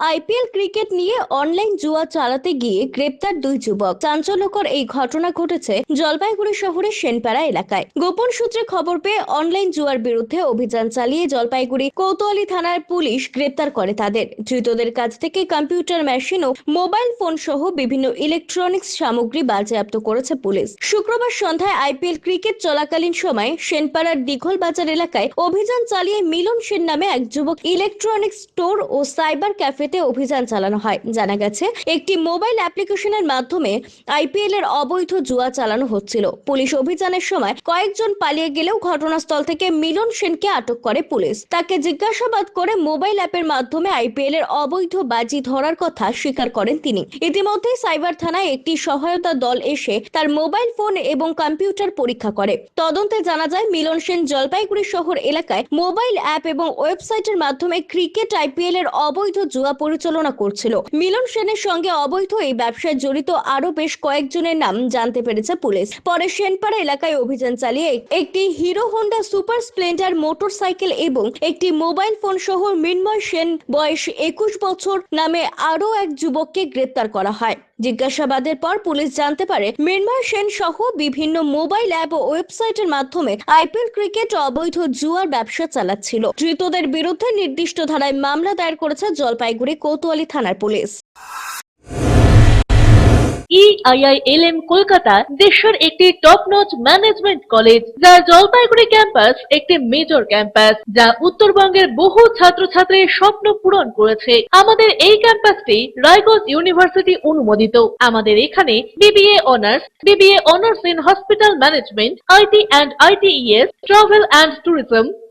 IPL cricket নিয়ে online জুয়া চালাতে গিয়ে গ্রেপ্তার দুই যুবক। চাঞ্চল্যকর এই ঘটনা ঘটেছে জলপাইগুড়ি শহরের সেনপাড়া এলাকায়। গোপন সূত্রে খবর পেয়ে অনলাইন জুয়ার বিরুদ্ধে অভিযান চালিয়ে জলপাইগুড়ি কোতোয়ালি থানার পুলিশ গ্রেপ্তার করে তাদের। ধৃতদের কাছ থেকে কম্পিউটার মেশিন ও মোবাইল ফোন সহ বিভিন্ন ইলেকট্রনিক্স সামগ্রী বাজেয়াপ্ত করেছে পুলিশ। শুক্রবার সন্ধ্যায় আইপিএল ক্রিকেট চলাকালীন সময় সেনপাড়ার দিঘল বাজার এলাকায় অভিযান চালিয়ে মিলন সেন নামে এক যুবক ইলেকট্রনিক্স স্টোর ও সাইবার ক্যাফেতে অভিযান চালানো হয়। জানা গেছে, একটি মোবাইল অ্যাপ্লিকেশনের মাধ্যমে আইপিএল এর অবৈধ জুয়া চালানো হচ্ছিল। পুলিশ অভিযানের সময় কয়েকজন পালিয়ে গেলেও ঘটনাস্থল থেকে মিলন সেনকে আটক করে পুলিশ। তাকে জিজ্ঞাসাবাদ করে মোবাইল অ্যাপের মাধ্যমে আইপিএল এর অবৈধ বাজি ধরার কথা স্বীকার করেন তিনি। ইতিমধ্যে সাইবার থানায় একটি সহায়তা দল এসে তার মোবাইল ফোন এবং কম্পিউটার পরীক্ষা করে। তদন্তে জানা যায়, মিলন সেন জলপাইগুড়ি শহর এলাকায় মোবাইল অ্যাপ এবং ওয়েবসাইটের মাধ্যমে ক্রিকেট আইপিএল এর অবৈধ জুয়া পরিচালনা করছিল। মিলন সেনের সঙ্গে অবৈধ এই ব্যবসায় জড়িত আরও বেশ কয়েকজনের নাম জানতে পেরেছে পুলিশ। পরে সেনপাড়া এলাকায় অভিযান চালিয়ে একটি Hero Honda Super Splendor motorcycle এবং একটি মোবাইল ফোন সহ মৃন্ময় সেন বয়স একুশ বছর নামে আরও এক যুবককে গ্রেপ্তার করা হয়। জিজ্ঞাসাবাদের পর পুলিশ জানতে পারে, মৃন্ময় সেন সহ বিভিন্ন মোবাইল অ্যাপ ও ওয়েবসাইটের মাধ্যমে আইপিএল ক্রিকেট অবৈধ জুয়ার ব্যবসা চালাচ্ছিল। ধৃতদের বিরুদ্ধে নির্দিষ্ট ধারায় মামলা দায়ের করেছে জলপাইগুড়ি কোতোয়ালি থানার পুলিশ। ইআইআইএলএম কলকাতা দেশের একটি টপ নচ ম্যানেজমেন্ট কলেজ যা জলপাইগুড়ি ক্যাম্পাস একটি মেজর ক্যাম্পাস যা উত্তরবঙ্গের বহু ছাত্রছাত্রীর স্বপ্ন পূরণ করেছে। আমাদের এই ক্যাম্পাসটি রায়গঞ্জ ইউনিভার্সিটি অনুমোদিত। আমাদের এখানে B B A honours B B A honours in hospital management I T and I T E S travel and tourism